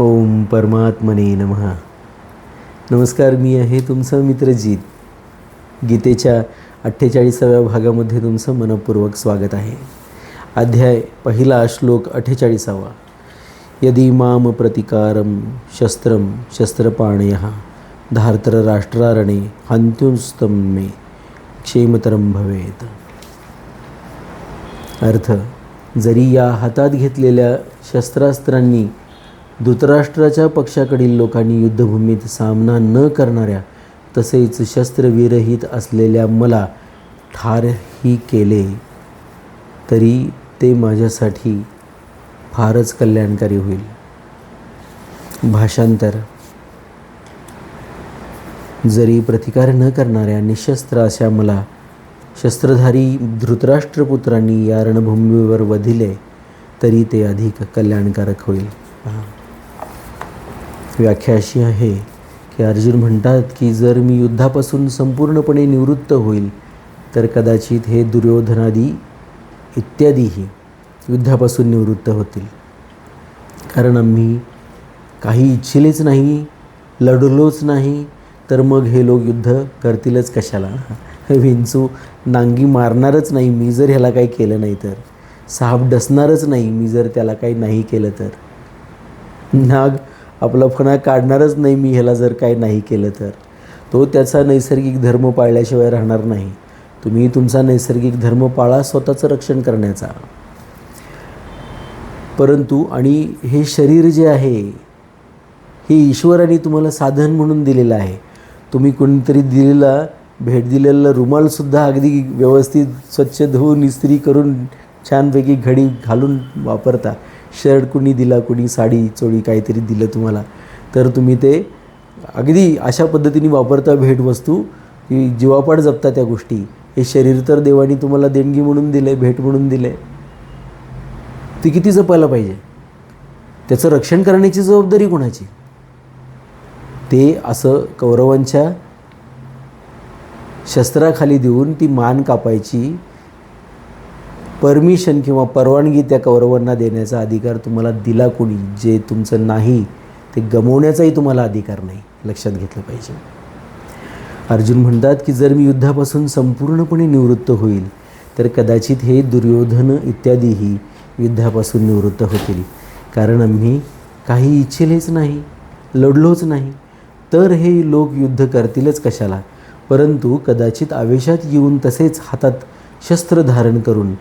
ओम परमात्मने नमः. नमस्कार मी आहे तुमचं मित्रजीत गीतेच्या अठ्ठेचाळीसाव्या भागामध्ये तुमचं मनपूर्वक स्वागत आहे. अध्याय पहिला श्लोक अठ्ठेचाळीसावा. यदि माम प्रतिकारम शस्त्रम शस्त्रपाणय धार्तर राष्ट्रारणे हंत्युस्तम मे क्षेमतरम भवेत. अर्थ जरी या हातात घेतलेल्या शस्त्रास्त्रांनी धृतराष्ट्राच्या पक्षाकडील लोकांनी युद्धभूमीत सामना न करणाऱ्या तसेच शस्त्रविरहित असलेल्या मला ठारही केले तरी ते माझ्यासाठी फारच कल्याणकारी होईल. भाषांतर. जरी प्रतिकार न करणाऱ्या निशस्त्र अशा मला शस्त्रधारी धृतराष्ट्रपुत्रांनी या रणभूमीवर वधिले तरी ते अधिक कल्याणकारक होईल. हां व्याख्या अशी आहे की अर्जुन म्हणतात की जर मी युद्धापासून संपूर्णपणे निवृत्त होईल तर कदाचित हे दुर्योधनादी इत्यादीही युद्धापासून निवृत्त होतील. कारण आम्ही काही इच्छिलेच नाही लढलोच नाही तर मग हे लोक युद्ध करतीलच कशाला? विंचू नांगी मारणारच नाही मी जर ह्याला काही केलं नाही तर. साप डसणारच नाही मी जर त्याला काही नाही केलं तर. नाग आपला फणा काढणारच नाही मी ह्याला जर काय नाही केलं तर. तो त्याचा नैसर्गिक धर्म पाळल्याशिवाय राहणार नाही. तुम्ही तुमचा नैसर्गिक धर्म पाळा स्वतःचं रक्षण करण्याचा. परंतु आणि हे शरीर जे आहे हे ईश्वराने तुम्हाला साधन म्हणून दिलेलं आहे. तुम्ही कोणीतरी दिलेला भेट दिलेला रुमालसुद्धा अगदी व्यवस्थित स्वच्छ धुवून इस्त्री करून छानपैकी घडी घालून वापरता. शर्ट कुणी दिला कुणी साडी चोळी काहीतरी दिलं तुम्हाला तर तुम्ही ते अगदी अशा पद्धतीने वापरता भेटवस्तू की जीवापाड जपता त्या गोष्टी. हे शरीर तर देवानी तुम्हाला देणगी म्हणून दिले भेट म्हणून दिले ती किती जपायला पाहिजे? त्याचं रक्षण करण्याची जबाबदारी कोणाची? ते असं कौरवांच्या शस्त्राखाली देऊन ती मान कापायची परमिशन किंवा परवानगी त्या कौरवांना देण्याचा अधिकार तुम्हाला दिला कोणी? जे तुमचं नाही ते गमवण्याचाही तुम्हाला अधिकार नाही लक्षात घेतलं पाहिजे. अर्जुन म्हणतात की जर मी युद्धापासून संपूर्णपणे निवृत्त होईल तर कदाचित हे दुर्योधन इत्यादीही युद्धापासून निवृत्त होतील. कारण आम्ही काही इच्छिलेच नाही लढलोच नाही. तर हे लोक युद्ध करतीलच कशाला? परंतु कदाचित आवेशात येऊन तसेच हातात शस्त्र धारण करून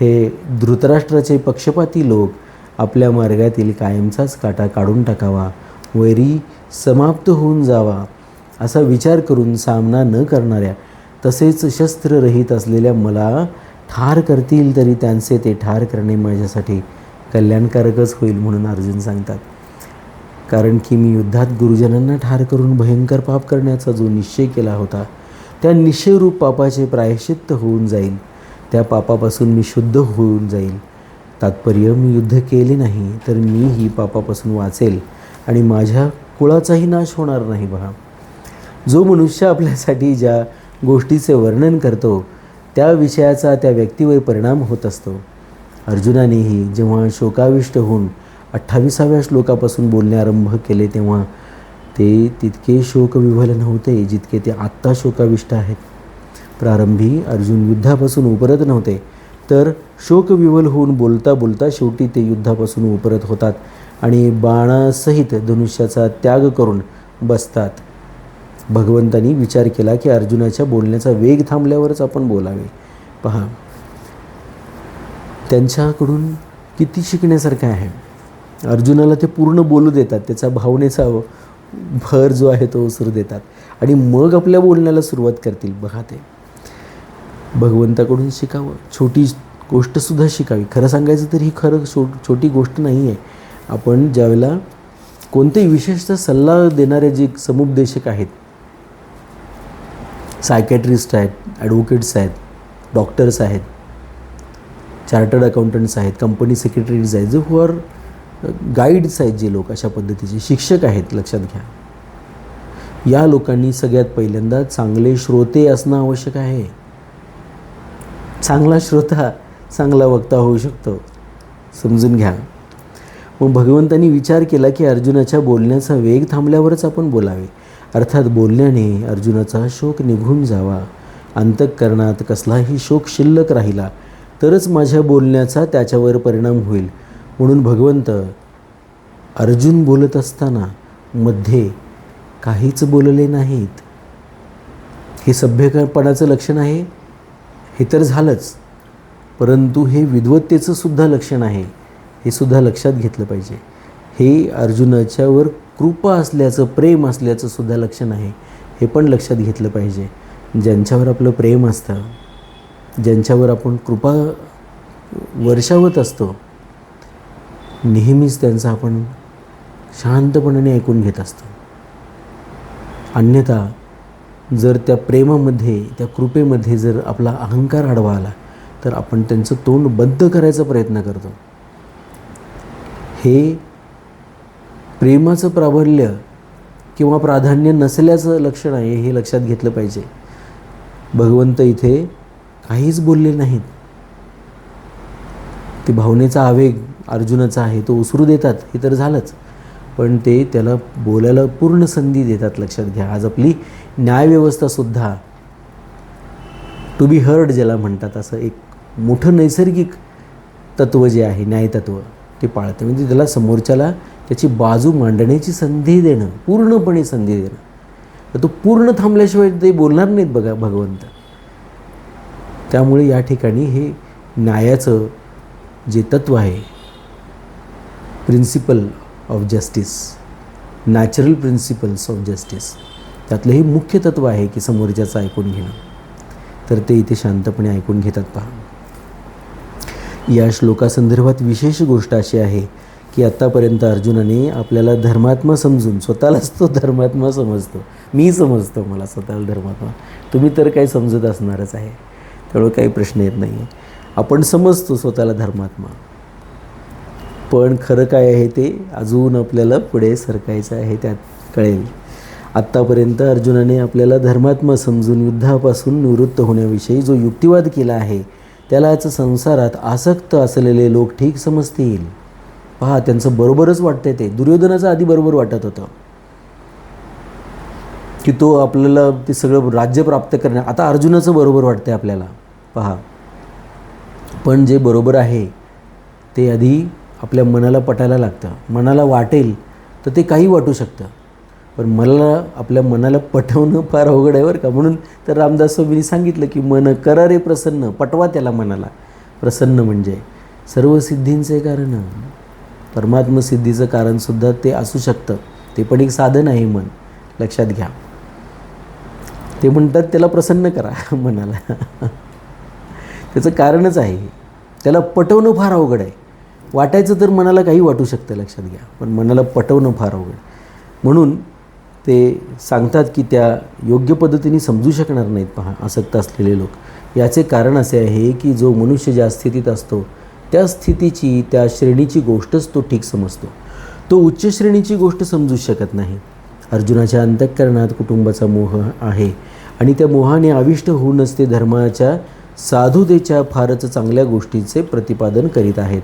हे धृतराष्ट्राचे पक्षपाती लोक आपल्या मार्गातील कायमचाच काटा काढून टाकावा वैरी समाप्त होऊन जावा असा विचार करून सामना न करणाऱ्या तसेच शस्त्ररहित असलेल्या मला ठार करतील तरी त्यांचे ते ठार करणे माझ्यासाठी कल्याणकारकच होईल म्हणून अर्जुन सांगतात. कारण की मी युद्धात गुरुजनांना ठार करून भयंकर पाप करण्याचा जो निश्चय केला होता त्या निश्चयरूप पापाचे प्रायश्चित्त होऊन जाईल. त्या पापापासून मी शुद्ध होऊन जाईल. तात्पर्य मी युद्ध केले नाही तर मीही पापापासून वाचेल आणि माझ्या कुळाचाही नाश होणार नाही बघा. जो मनुष्य आपल्यासाठी ज्या गोष्टीचे वर्णन करतो त्या विषयाचा त्या व्यक्तीवर परिणाम होत असतो. अर्जुनानेही जेव्हा शोकाविष्ट होऊन अठ्ठावीसाव्या श्लोकापासून बोलणे आरंभ केले तेव्हा ते तितके शोकविव्हल नव्हते जितके ते आत्ता शोकाविष्ट आहेत. प्रारंभी अर्जुन युद्धापासून उपरत नव्हते तर शोकविवल होऊन बोलता बोलता शेवटी ते युद्धापासून उपरत होतात आणि बाणासहित धनुष्याचा त्याग करून बसतात. भगवंतानी विचार केला की अर्जुनाच्या बोलण्याचा वेग थांबल्यावरच आपण बोलावे. पहा. त्यांच्याकडून किती शिकण्यासारखं आहे? अर्जुनाला ते पूर्ण बोलू देतात त्याचा भावनेचा भर जो आहे तो ओसरू देतात आणि मग आपल्या बोलण्याला सुरुवात करतील. बघा ते. भगवंताकडून शिकावं. छोटी गोष्टसुद्धा शिकावी. खरं सांगायचं तर ही खरं छो छोटी गोष्ट नाही आहे. आपण ज्यावेळेला कोणतेही विशेषतः सल्ला देणारे जे समुपदेशक आहेत सायकॅट्रिस्ट आहेत ॲडव्होकेट्स आहेत डॉक्टर्स आहेत चार्टर्ड अकाउंटंट्स आहेत कंपनी सेक्रेटरीज आहेत जे हुआर गाईड्स uh, आहेत जे लोक अशा पद्धतीचे शिक्षक आहेत लक्षात घ्या. या लोकांनी सगळ्यात पहिल्यांदा चांगले श्रोते असणं आवश्यक आहे. चांगला श्रोता चांगला वक्ता होऊ शकतो. समजून घ्या. मग भगवंतांनी विचार केला की अर्जुनाच्या बोलण्याचा वेग थांबल्यावरच आपण बोलावे. अर्थात बोलण्याने अर्जुनाचा शोक निघून जावा. अंतःकरणात कसलाही शोक शिल्लक राहिला तरच माझ्या बोलण्याचा त्याच्यावर परिणाम होईल. म्हणून भगवंत अर्जुन बोलत असताना मध्ये काहीच बोलले नाहीत. हे सभ्यपणाचं लक्षण आहे? हे तर झालंच. परंतु हे विद्वत्तेचं सुद्धा लक्षण आहे हे सुद्धा लक्षात घेतलं पाहिजे. हे अर्जुनाच्यावर कृपा असल्याचं प्रेम असल्याचं सुद्धा लक्षण आहे हे पण लक्षात घेतलं पाहिजे. ज्यांच्यावर आपलं प्रेम असतं ज्यांच्यावर आपण कृपा वर्षावत असतो नेहमीच त्यांचं आपण शांतपणाने ऐकून घेत असतो. अन्यथा जर त्या प्रेमामध्ये त्या कृपेमध्ये जर आपला अहंकार आडवा आला तर आपण त्यांचं तोंड बद्ध करायचा प्रयत्न करतो. हे प्रेमाचं प्राबल्य किंवा प्राधान्य नसल्याचं लक्षण आहे हे लक्षात घेतलं पाहिजे. भगवंत इथे काहीच बोलले नाहीत. ते भावनेचा आवेग अर्जुनाचा आहे तो उसरू देतात हे तर झालंच. पण ते त्याला बोलायला पूर्ण संधी देतात लक्षात घ्या. आज आपली न्यायव्यवस्थासुद्धा टू बी हर्ड ज्याला म्हणतात असं एक मोठं नैसर्गिक तत्त्व जे आहे न्यायतत्व ते पाळतं. म्हणजे त्याला समोरच्याला त्याची बाजू मांडण्याची संधी देणं पूर्णपणे संधी देणं. तर तो पूर्ण थांबल्याशिवाय ते बोलणार नाहीत बघा भगवंत. त्यामुळे या ठिकाणी हे न्यायाचं जे तत्त्व आहे principle of justice natural principles of justice त्यातलं हे मुख्य तत्त्व आहे की समोरच्याचं ऐकून घेणं. तर ते इथे शांतपणे ऐकून घेतात पहा. या श्लोकासंदर्भात विशेष गोष्ट अशी आहे की आत्तापर्यंत अर्जुनाने आपल्याला धर्मात्मा समजून स्वतःलाच तो धर्मात्मा समजतो. मी समजतो मला स्वतःला धर्मात्मा. तुम्ही तर काही समजत असणारच आहे. त्यामुळे काही प्रश्न येत नाही आहे आपण समजतो स्वतःला धर्मात्मा. पण खरं काय आहे ते अजून आपल्याला पुढे सरकायचं आहे त्यात कळेल. आत्तापर्यंत अर्जुनाने आपल्याला धर्मात्मा समजून युद्धापासून निवृत्त होण्याविषयी जो युक्तिवाद केला आहे त्यालाच संसारात आसक्त असलेले लोक ठीक समजतील. पहा त्यांचं बरोबरच वाटतंय ते. दुर्योधनाचं आधी बरोबर वाटत होतं. की तो आपल्याला ते सगळं राज्य प्राप्त करण्या आता अर्जुनाचं बरोबर वाटतंय आपल्याला. पहा. पण जे बरोबर आहे ते आधी आपल्या मनाला पटायला लागतं. मनाला वाटेल तर ते काही वाटू शकतं. पण मला आपल्या मनाला पटवणं फार अवघड आहे बरं का. म्हणून तर रामदास स्वामींनी सांगितलं की मन करा रे प्रसन्न पटवा त्याला मनाला. प्रसन्न म्हणजे सर्व सिद्धींचे कारण. परमात्मसिद्धीचं कारणसुद्धा ते असू शकतं. ते पण एक साधन आहे मन. लक्षात घ्या. ते म्हणतात त्याला प्रसन्न करा मनाला. त्याचं कारणच आहे त्याला पटवणं फार अवघड आहे. वाटायचं तर मनाला काही वाटू शकतं लक्षात घ्या. पण मनाला पटवणं फार अवघड म्हणून ते सांगतात की त्या योग्य पद्धतीने समजू शकणार नाहीत पहा आसक्त असलेले लोक. याचे कारण असे आहे की जो मनुष्य ज्या स्थितीत असतो त्या स्थितीची त्या श्रेणीची गोष्टच तो ठीक समजतो. तो उच्च श्रेणीची गोष्ट समजू शकत नाही. अर्जुनाच्या अंतःकरणात कुटुंबाचा मोह आहे आणि त्या मोहाने आविष्ट होऊनच ते धर्माच्या साधुतेच्या फारच चांगल्या गोष्टीचे प्रतिपादन करीत आहेत.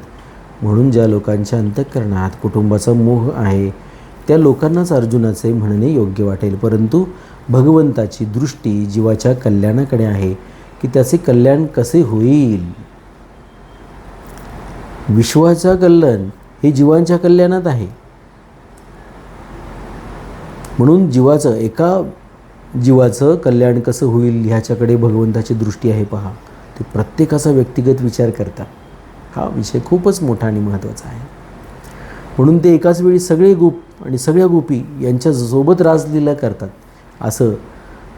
म्हणून ज्या लोकांच्या अंतःकरणात कुटुंबाचा मोह आहे त्या लोकांनाच अर्जुनाचे म्हणणे योग्य वाटेल. परंतु भगवंताची दृष्टी जीवाच्या कल्याणाकडे आहे की त्याचे कल्याण कसे होईल? विश्वाचा कल्याण हे जीवांच्या कल्याणात आहे. म्हणून जीवाचं एका जीवाचं कल्याण कसं होईल ह्याच्याकडे भगवंताची दृष्टी आहे पहा. ते प्रत्येकाचा व्यक्तिगत विचार करता हा विषय खूपच मोठा आणि महत्त्वाचा आहे. म्हणून ते एकाच वेळी सगळे गुप आणि सगळ्या गोपी यांच्या सोबत राजलीला करतात. असं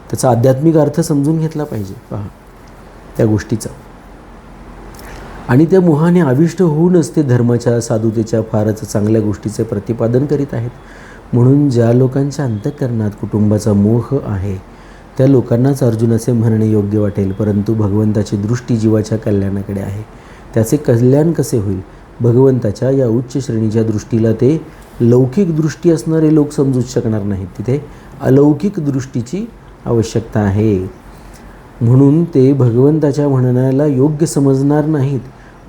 त्याचा आध्यात्मिक अर्थ समजून घेतला पाहिजे. पहा त्या गोष्टीचा. आणि त्या मोहाने आविष्ट होऊनच ते धर्माच्या साधुतेच्या फारच चांगल्या गोष्टीचे प्रतिपादन करीत आहेत. म्हणून ज्या लोकांच्या अंतःकरणात कुटुंबाचा मोह आहे त्या लोकांनाच अर्जुनाचे म्हणणे योग्य वाटेल. परंतु भगवंताची दृष्टी जीवाच्या कल्याणाकडे आहे. त्याचे कल्याण कसे होईल? भगवंताच्या या उच्च श्रेणीच्या दृष्टीला ते लौकिक दृष्टी असणारे लोक समजूच शकणार नाहीत तिथे. अलौकिक दृष्टीची आवश्यकता आहे. म्हणून ते भगवंताच्या म्हणण्याला योग्य समजणार नाहीत.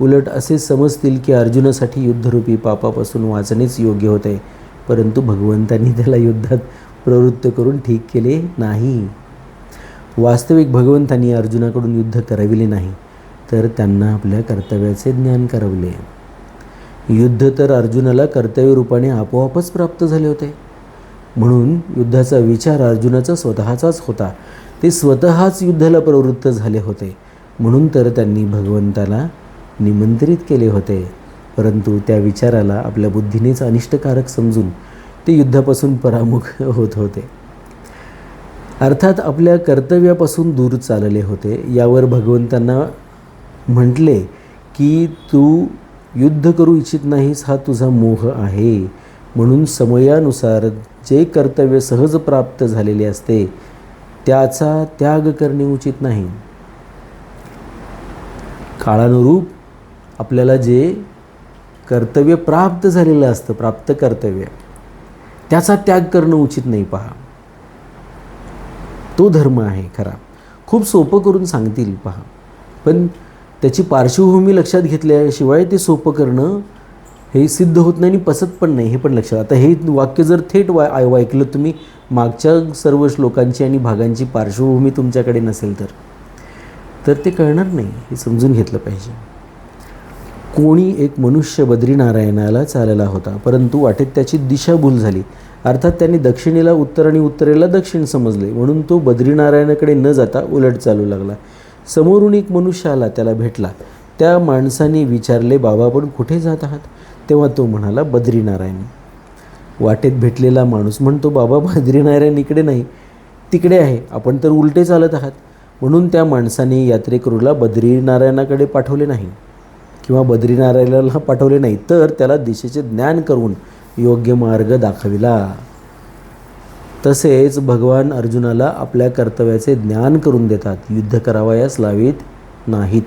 उलट असे समजतील की अर्जुनासाठी युद्धरूपी पापापासून वाचणेच योग्य होते. परंतु भगवंतांनी त्याला युद्धात प्रवृत्त करून ठीक केले नाही. वास्तविक भगवंतांनी अर्जुनाकडून युद्ध करविले नाही तर त्यांना आपल्या कर्तव्याचे ज्ञान करवले. युद्ध तर अर्जुनाला कर्तव्यरूपाने आपोआपच प्राप्त झाले होते. म्हणून युद्धाचा विचार अर्जुनाचा स्वतःचाच होता. ते स्वतःच युद्धाला प्रवृत्त झाले होते. म्हणून तर त्यांनी भगवंताला निमंत्रित केले होते. परंतु त्या विचाराला आपल्या बुद्धीनेच अनिष्टकारक समजून ते युद्धापासून परामुख होत होते. अर्थात आपल्या कर्तव्यापासून दूर चालले होते. यावर भगवंतांना म्हटले की तू युद्ध करू इच्छित नाहीस हा तुझा मोह आहे. म्हणून समयानुसार जे कर्तव्य सहज प्राप्त झालेले असते त्याचा त्याग करणे उचित नाही. काळानुरूप आपल्याला जे कर्तव्य प्राप्त झालेलं असतं प्राप्त कर्तव्य त्याचा त्याग करणं उचित नाही पहा. तो धर्म आहे खरा. खूप सोपं करून सांगतील पहा. पण त्याची पार्श्वभूमी लक्षात घेतल्याशिवाय ते सोपं करणं हे सिद्ध होत नाही आणि पसत पण नाही हे पण लक्षात. आता हे वाक्य जर थेट वा आय- ऐकलं तुम्ही मागच्या सर्व श्लोकांची आणि भागांची पार्श्वभूमी तुमच्याकडे नसेल तर. तर ते कळणार नाही हे समजून घेतलं पाहिजे. कोणी एक मनुष्य बद्रीनारायणाला चालला होता परंतु वाटेत त्याची दिशाभूल झाली. अर्थात त्यांनी दक्षिणेला उत्तर आणि उत्तरेला दक्षिण समजले म्हणून तो बद्रीनारायणाकडे न जाता उलट चालू लागला. समोरून एक मनुष्य आला त्याला भेटला. त्या माणसाने विचारले बाबा आपण कुठे जात आहात? तेव्हा तो म्हणाला बद्रीनारायण. वाटेत भेटलेला माणूस म्हणतो बाबा बद्रीनारायण इकडे नाही तिकडे आहे. आपण तर उलटे चालत आहात. म्हणून त्या माणसाने यात्रेकरूला बद्रीनारायणाकडे पाठवले नाही. किंवा बद्रीनारायणाला पाठवले नाही तर त्याला दिशेचे ज्ञान करून योग्य मार्ग दाखविला. तसेच भगवान अर्जुनाला आपल्या कर्तव्याचे ज्ञान करून देतात. युद्ध करावयास लावीत नाहीत.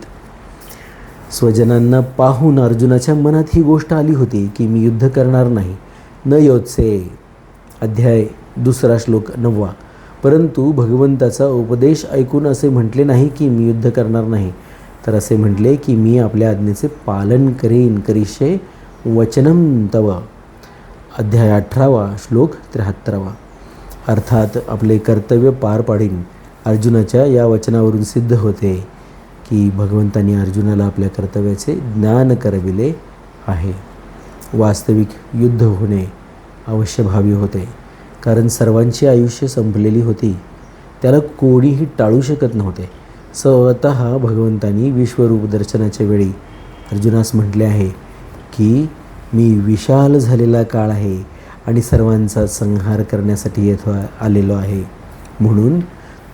स्वजनांना पाहून अर्जुनाच्या मनात ही गोष्ट आली होती की मी युद्ध करणार नाही. न योत्से. अध्याय दुसरा श्लोक नववा. परंतु भगवंताचा उपदेश ऐकून असे म्हटले नाही की मी युद्ध करणार नाही. तर असे म्हटले की मी आपल्या आज्ञेचे पालन करीन. करीशे वचनम तव. अध्याय अठरावा श्लोक त्र्याहत्तरावा. अर्थात आपले कर्तव्य पार पाडीन. अर्जुनाच्या या वचनावरून सिद्ध होते की भगवंतांनी अर्जुनाला आपल्या कर्तव्याचे ज्ञान करविले आहे. वास्तविक युद्ध होणे अवश्यभावी होते कारण सर्वांची आयुष्य संपलेली होती. त्याला कोणीही टाळू शकत नव्हते. स्वतः भगवंतांनी विश्वरूप दर्शनाच्या वेळी अर्जुनास म्हटले आहे की मी विशाल झालेला काळ आहे. आणि सर्वांचा संहार करण्यासाठी येथे आलेलो आहे. म्हणून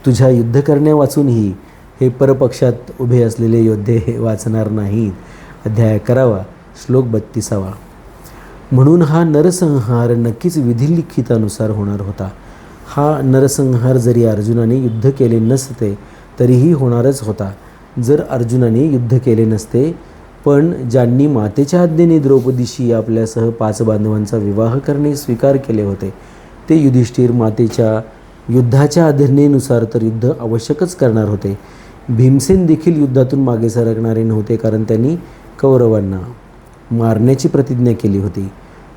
तुझ्या युद्ध करण्यावाचूनही हे परपक्षात उभे असलेले योद्धे हे वाचणार नाहीत. अध्याय करावा श्लोक बत्तीसावा. म्हणून हा नरसंहार नक्कीच विधिलिखितानुसार होणार होता. हा नरसंहार जरी अर्जुनाने युद्ध केले नसते तरीही होणारच होता. जर अर्जुनाने युद्ध केले नसते पण ज्यांनी मातेच्या आज्ञेने द्रौपदीशी आपल्यासह पाच बांधवांचा विवाह करणे स्वीकार केले होते ते युधिष्ठिर मातेच्या युद्धाच्या आज्ञेनुसार तर युद्ध आवश्यकच करणार होते. भीमसेन देखील युद्धातून मागे सरकणारे नव्हते कारण त्यांनी कौरवांना मारण्याची प्रतिज्ञा केली होती.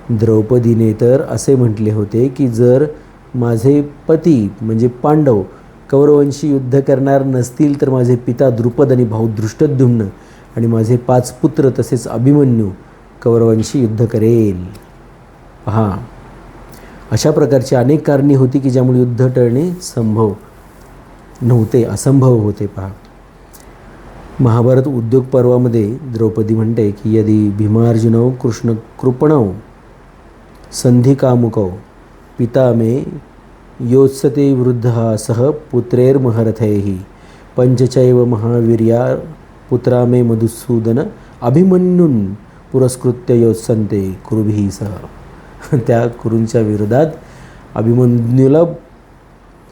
द्रौपदीने तर असे म्हटले होते की जर माझे पती म्हणजे पांडव कौरवांशी युद्ध करणार नसतील तर माझे पिता द्रुपद आणि भाऊ दृष्टद्युम्न आणि माझे पाच पुत्र तसेच अभिमन्यू कौरवांशी युद्ध करेल. पहा अशा प्रकारची अनेक कारणे होती की ज्यामुळे युद्ध टळणे संभव नव्हते असंभव होते पहा. महाभारत उद्योग पर्वामध्ये द्रौपदी म्हणते की यदि भीमार्जुनौ कृष्ण कृपणौ संधिकामुकौ पिता मे योत्सते वृद्ध सह पुत्रेर्महरथैः पंचचैव महावीर्या पुत्रा मे मधुसूदन अभिमन्यून पुरस्कृत्य योत्संते कुरुभिः सह. त्या कुरूंच्या विरोधात अभिमन्यूला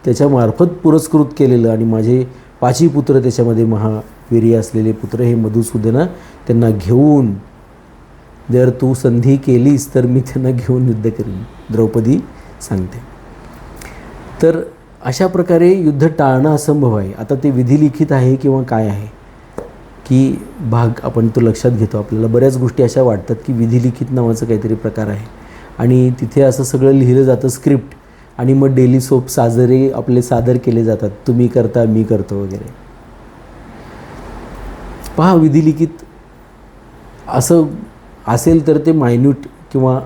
त्याच्यामार्फत पुरस्कृत केलेलं आणि माझे पाची पुत्र त्याच्यामध्ये महावीर्य असलेले पुत्र हे मधुसूदना त्यांना घेऊन जर तू संधी केलीस तर मी त्यांना घेऊन युद्ध करीन द्रौपदी सांगते. तर अशा प्रकारे युद्ध टाळणं असंभव आहे. आता ते विधिलिखित आहे किंवा काय आहे? की भाग आपण तो लक्षात घेतो. आपल्याला बऱ्याच गोष्टी अशा वाटतात की विधिलिखित नावाचं काहीतरी प्रकार आहे. आणि तिथे असं सगळं लिहिलं जातं स्क्रिप्ट आणि मग डेली सोप साजरे आपले सादर केले जातात. तुम्ही करता मी करतो वगैरे. पहा विधिलिखित असं असेल तर ते मायन्यूट किंवा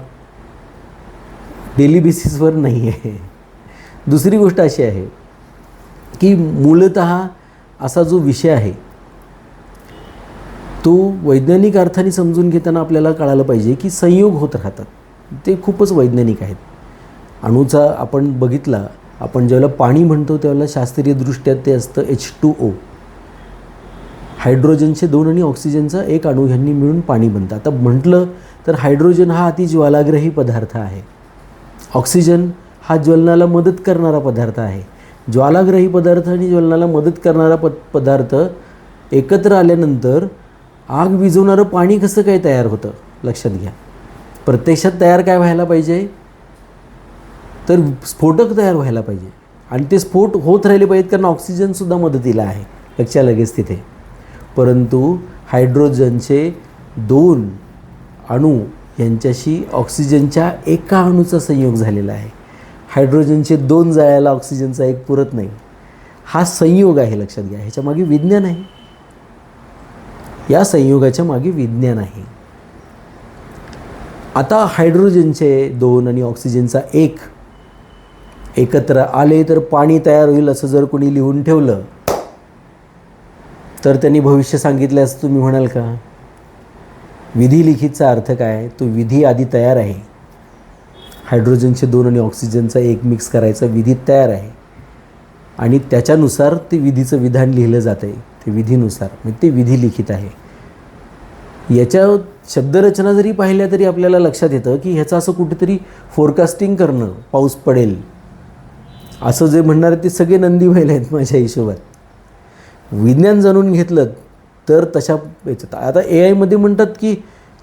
डेली बेसिसवर नाही आहे. दुसरी गोष्ट अशी आहे की मूलत असा जो विषय आहे तो वैज्ञानिक अर्थाने समजून घेताना आपल्याला कळालं पाहिजे की संयोग होत राहतात. ते खूपच वैज्ञानिक आहेत. अणूचा आपण बघितला आपण ज्यावेळेला पाणी म्हणतो त्यावेळेला शास्त्रीयदृष्ट्या ते असतं एच टू ओ हायड्रोजनचे दोन आणि ऑक्सिजनचा एक अणू ह्यांनी मिळून पाणी बनतं. आता म्हटलं तर हायड्रोजन हा अति ज्वालाग्रही पदार्थ आहे. ऑक्सिजन हा ज्वलनाला मदत करणारा पदार्थ आहे. ज्वालाग्रही पदार्थ आणि ज्वलनाला मदत करणारा प पदार्थ एकत्र आल्यानंतर आग विझवणारं पाणी कसं काय तयार होतं? लक्षात घ्या. प्रत्यक्षात तयार काय व्हायला पाहिजे? तर स्फोटक तयार व्हायला पाहिजे. आणि ते स्फोट होत राहिले पाहिजेत कारण ऑक्सिजनसुद्धा मदतीला आहे. लक्षात लगेच तिथे. परंतु हायड्रोजनचे दोन अणू यांच्याशी ऑक्सिजनच्या एका अणूचा संयोग झालेला आहे. हायड्रोजनचे दोन जाळ्याला ऑक्सिजनचा एक पुरत नाही. हा संयोग आहे लक्षात घ्या. ह्याच्यामागे विज्ञान आहे. या संयोगाच्या मागे विज्ञान आहे. आता हायड्रोजनचे दोन आणि ऑक्सिजनचा एक एकत्र आले तर पाणी तयार होईल असं जर कोणी लिहून ठेवलं तर त्यांनी भविष्य सांगितलं असं तुम्ही म्हणाल का? विधी लिखितचा अर्थ काय? तो विधी आधी तयार आहे. हायड्रोजनचे दोन आणि ऑक्सिजनचा एक मिक्स करायचा विधी तयार आहे. आणि त्याच्यानुसार ते विधीचं विधान लिहिलं जातं आहे ते विधीनुसार म्हणजे ते विधी लिखित आहे. याच्या शब्दरचना जरी पाहिल्या तरी आपल्याला लक्षात येतं की ह्याचं असं कुठेतरी फोरकास्टिंग करणं पाऊस पडेल. असं जे म्हणणारे ते सगळे नंदी व्हायला आहेत माझ्या हिशोबात. विज्ञान जाणून घेतलं तर तशा याच्यात. आता ए आयमध्ये म्हणतात की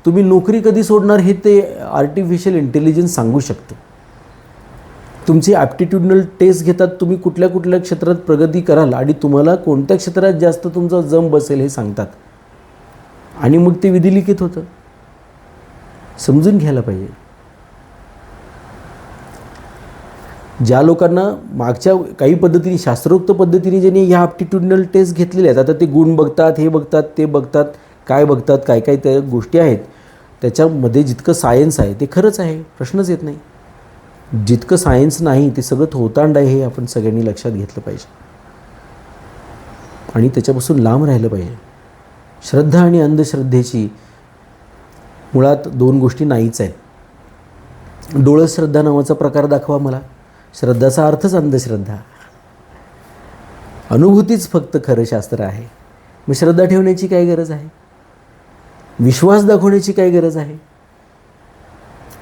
तुम्ही नोकरी कधी सोडणार हे ते आर्टिफिशियल इंटेलिजन्स सांगू शकतं. तुमची ॲप्टिट्यूडनल टेस्ट घेतात तुम्ही कुठल्या कुठल्या क्षेत्रात प्रगती कराल आणि तुम्हाला कोणत्या क्षेत्रात जास्त तुमचा जम बसेल हे सांगतात. आणि मग ते विधिलिखित होतं. समजून घ्यायला पाहिजे. ज्या लोकांना मागच्या काही पद्धतीने शास्त्रोक्त पद्धतीने ज्यांनी ह्या ॲप्टिट्यूडनल टेस्ट घेतलेल्या आहेत आता ते गुण बघतात हे बघतात ते बघतात काय बघतात काय काय त्या गोष्टी आहेत त्याच्यामध्ये जितकं सायन्स आहे ते खरंच आहे प्रश्नच येत नाही. जितकं सायन्स नाही ते सगळं थोतांड आहे हे आपण सगळ्यांनी लक्षात घेतलं पाहिजे. आणि त्याच्यापासून लांब राहिलं पाहिजे. श्रद्धा आणि अंधश्रद्धेची मुळात दोन गोष्टी नाहीच आहेत. डोळं श्रद्धा नावाचा प्रकार दाखवा मला. श्रद्धाचा अर्थच अंधश्रद्धा. अनुभूतीच फक्त खरं शास्त्र आहे. मग श्रद्धा ठेवण्याची काय गरज आहे? विश्वास दाखवण्याची काय गरज आहे?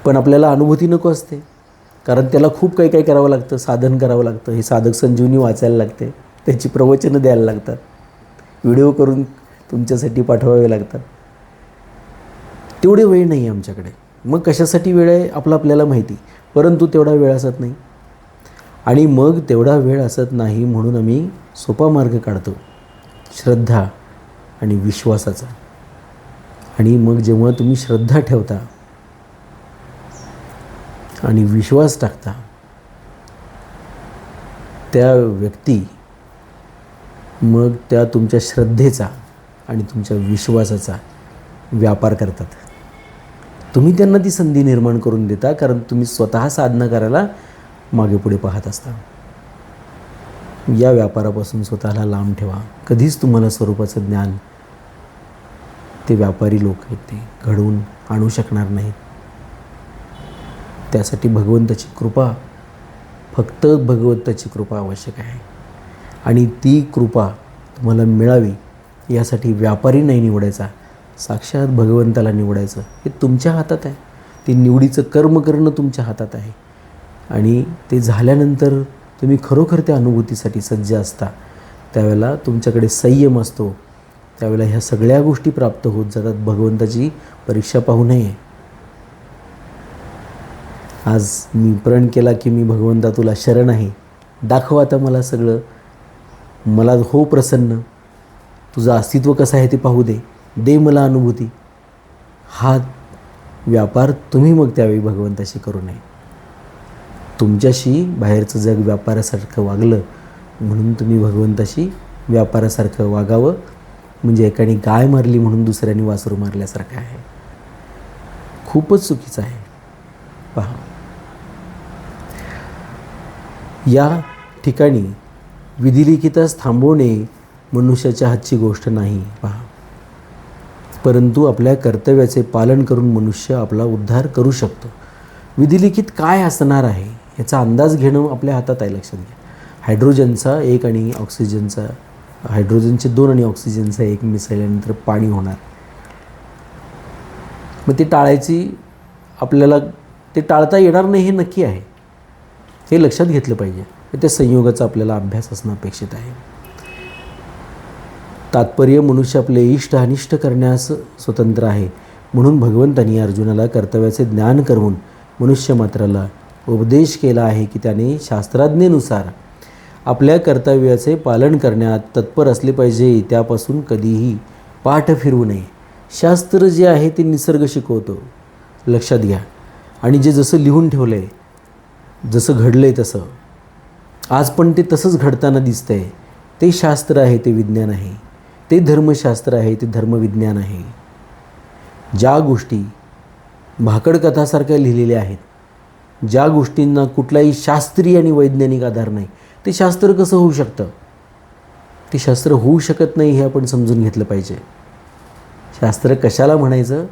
पण आपल्याला अनुभूती नको असते. कारण त्याला खूप काही काही करावं लागतं. साधन करावं लागतं. हे साधक संजीवनी वाचायला लागते. त्याची प्रवचनं द्यायला लागतात. व्हिडिओ करून तुमच्यासाठी पाठवावे लागतात. तेवढी वेळ नाही आहे आमच्याकडे. मग कशासाठी वेळ आहे? आपलं आपल्याला माहिती. परंतु तेवढा वेळ असत नाही. आणि मग तेवढा वेळ असत नाही म्हणून आम्ही सोपा मार्ग काढतो. श्रद्धा आणि विश्वासाचा. आणि मग जेव्हा तुम्ही श्रद्धा ठेवता आणि विश्वास टाकता त्या व्यक्ती मग त्या तुमच्या श्रद्धेचा आणि तुमच्या विश्वासाचा व्यापार करतात. तुम्ही त्यांना ती संधी निर्माण करून देता कारण तुम्ही स्वतः साधना करायला मागे पुढे पाहत असता. या व्यापारापासून स्वतःला लांब ठेवा. कधीच तुम्हाला स्वरूपाचं ज्ञान ते व्यापारी लोक आहेत ते घडवून आणू शकणार नाहीत. त्यासाठी भगवंताची कृपा फक्त भगवंताची कृपा आवश्यक आहे. आणि ती कृपा तुम्हाला मिळावी यासाठी व्यापारी नाही निवडायचा. साक्षात भगवंताला निवडायचं. हे तुमच्या हातात आहे. ते निवडीचं कर्म करणं तुमच्या हातात आहे. आणि ते झाल्यानंतर तुम्ही खरोखर त्या अनुभूतीसाठी सज्ज असता. त्यावेळेला तुमच्याकडे संयम असतो. त्यावेळेला ह्या सगळ्या गोष्टी प्राप्त होत जातात. भगवंताची परीक्षा पाहू नये. आज मी प्रण केला की मी भगवंता तुला शरण आहे. दाखव आता मला सगळं. मला हो प्रसन्न. तुझं अस्तित्व कसं आहे ते पाहू दे. दे मला अनुभूती. हा व्यापार तुम्ही मग त्यावेळी भगवंताशी करू नये. तुमच्याशी बाहेरचं जग व्यापारासारखं वागलं म्हणून तुम्ही भगवंताशी व्यापारासारखं वागावं. म्हणजे एकाने गाय मारली म्हणून दुसऱ्याने वासरू मारल्यासारखं आहे. खूपच चुकीचं आहे. पहा. या ठिकाणी विधिलिखितास थांबवणे मनुष्याच्या हातची गोष्ट नाही पहा. परंतु आपल्या कर्तव्याचे पालन करून मनुष्य आपला उद्धार करू शकतो. विधिलिखित काय असणार आहे याचा अंदाज घेणं आपल्या हातात आहे लक्षात घ्या. हायड्रोजनचा एक आणि ऑक्सिजनचा हायड्रोजनचे दोन आणि ऑक्सिजनचा एक मिसळल्यानंतर पाणी होणार. मग ते टाळायची आपल्याला ते टाळता येणार नाही हे नक्की आहे. हे लक्षात घेतलं पाहिजे. त्या संयोगाचा आपल्याला अभ्यास असणं अपेक्षित आहे. तात्पर्य मनुष्य आपले इष्ट अनिष्ट करण्यास स्वतंत्र आहे. म्हणून भगवंतांनी अर्जुनाला कर्तव्याचे ज्ञान करून मनुष्य मात्राला उपदेश केला आहे की त्याने शास्त्राज्ञेनुसार आपल्या कर्तव्याचे पालन करण्यात तत्पर असले पाहिजे त्यापासून कधीही पाठ फिरवू नये. शास्त्र जे आहे ते निसर्ग शिकवतो. लक्षात घ्या. आणि जे जसं लिहून ठेवलं आहे जसं घडलं आहे तसं. आज पण ते तसंच घडताना दिसतं आहे ते शास्त्र आहे ते विज्ञान आहे. ते धर्मशास्त्र आहे ते धर्मविज्ञान आहे. ज्या गोष्टी भाकड कथासारख्या लिहिलेल्या आहेत ज्या गोष्टींना कुठलाही शास्त्रीय आणि वैज्ञानिक आधार नाही ते शास्त्र कसं होऊ शकतं? ते शास्त्र होऊ शकत नाही हे आपण समजून घेतलं पाहिजे. शास्त्र कशाला म्हणायचं?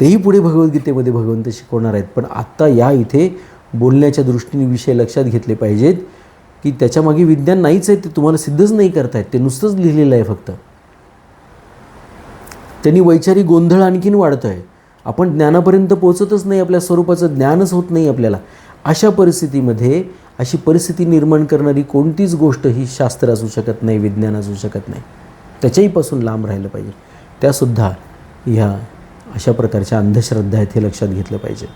तेही पुढे भगवद्गीतेमध्ये भगवंत शिकवणार आहेत पण आत्ता या इथे बोलण्याच्या दृष्टीने विषय लक्षात घेतले पाहिजेत. की त्याच्यामागे विज्ञान नाहीच आहे ते तुम्हाला सिद्धच नाही करतायत. ते नुसतंच लिहिलेलं आहे फक्त. त्यांनी वैचारिक गोंधळ आणखीन वाढतो आहे आपण ज्ञानापर्यंत पोचतच नाही आपल्या स्वरूपाचं ज्ञानच होत नाही आपल्याला. अशा परिस्थितीमध्ये अशी परिस्थिती निर्माण करणारी कोणतीच गोष्ट ही शास्त्र असू शकत नाही विज्ञान असू शकत नाही. त्याच्याहीपासून लांब राहिलं पाहिजे. त्यासुद्धा ह्या अशा प्रकारच्या अंधश्रद्धा आहेत हे लक्षात घेतलं पाहिजे.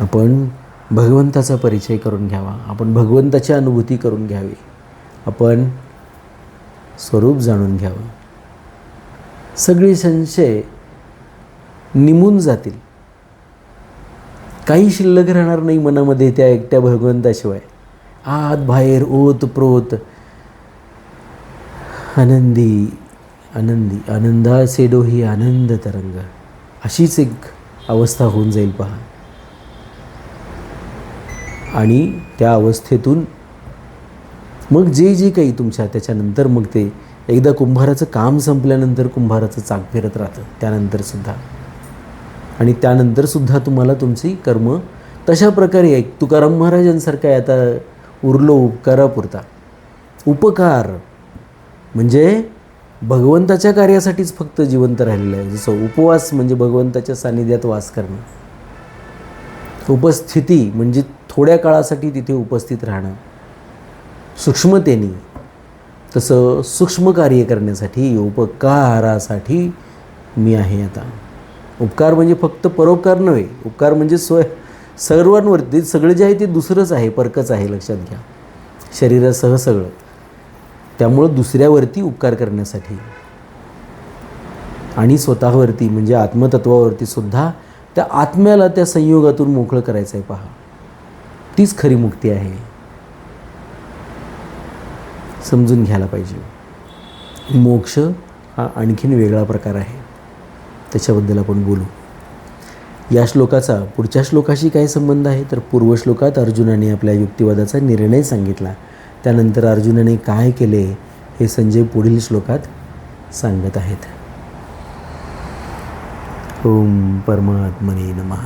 आपण भगवंताचा परिचय करून घ्यावा. आपण भगवंताची अनुभूती करून घ्यावी. आपण स्वरूप जाणून घ्यावं. सगळे संशय निमून जातील. काही शिल्लक राहणार नाही मनामध्ये त्या एकट्या भगवंताशिवाय. आत बाहेर ओत प्रोत. आनंदी आनंदी आनंदा सेडो ही आनंद तरंग. अशीच एक अवस्था होऊन जाईल पहा. आणि त्या अवस्थेतून मग जे जे काही तुमच्या त्याच्यानंतर मग ते एकदा कुंभाराचं काम संपल्यानंतर कुंभाराचं चाक फिरत राहतं त्यानंतरसुद्धा आणि त्यानंतरसुद्धा तुम्हाला तुमची कर्म तशा प्रकारे आहे तुकाराम महाराजांसारखं आहे आता उरलो उपकारापुरता. उपकार म्हणजे भगवंताच्या कार्यासाठीच फक्त जिवंत राहिलेलं आहे. जसं उपवास म्हणजे भगवंताच्या सानिध्यात वास करणं. उपस्थिती म्हणजे थोड्या काळासाठी तिथे उपस्थित राहणं. सूक्ष्मतेने. तसं सूक्ष्म कार्य करण्यासाठी उपकारासाठी मी आहे आता. उपकार म्हणजे फक्त परोपकार नव्हे उपकार म्हणजे स्व सर्वांवरती सगळं जे आहे ते दुसरंच आहे परकच आहे लक्षात घ्या. शरीरासह सगळं. त्यामुळं दुसऱ्यावरती उपकार करण्यासाठी. आणि स्वतःवरती म्हणजे आत्मतत्वावरती सुद्धा त्या आत्म्याला त्या संयोगातून मोकळं करायचं आहे पहा. तीच खरी मुक्ती आहे. समजून घ्यायला पाहिजे. मोक्ष हा आणखीन वेगळा प्रकार आहे. त्याच्याबद्दल आपण बोलू. या श्लोकाचा पुढच्या श्लोकाशी काय संबंध आहे? तर पूर्वश्लोकात अर्जुनाने आपल्या युक्तिवादाचा निर्णय सांगितला. त्यानंतर अर्जुनाने काय केले हे संजय पुढील श्लोकात सांगत आहेत. ओम परमात्मने नमः